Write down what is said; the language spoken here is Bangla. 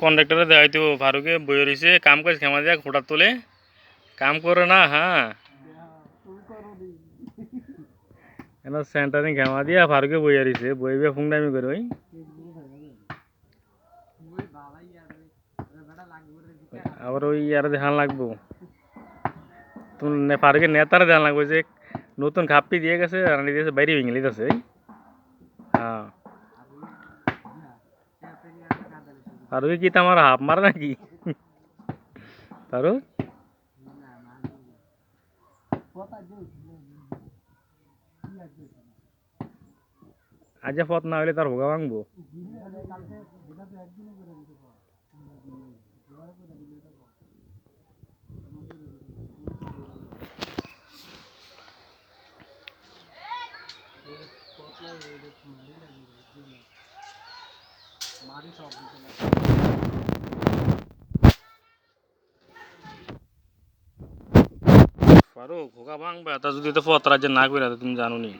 কন্ডাক্টরে দেখাইতো ফারুকে বই রয়েছে কাম কাজ খেমা দিয়া খোটা তোলে। কাম করে না হ্যাঁ। এনা সেন্টারিং খেমা দিয়া, ফারুকে বই রয়েছে বই বিয়ে ফুংডামি করে, ওই। আবার ওই ইয়ারে দেখান লাগবো। তুমি ফারুকের নেতারে দেখান লাগবে যে, নতুন খাপ্পি দিয়ে গেছে রানি দিয়েছে বাইরে ইংলিশ আছে হ্যাঁ। ফারুকে কি তোমার হাফ মার নাকি? ফারুক আজ পথ না হইলে তার হোগা ভাঙবো? ফারুক হোগা ভাঙবে তা যদি তো পথ রাজ্যে না করে তুমি জানো নি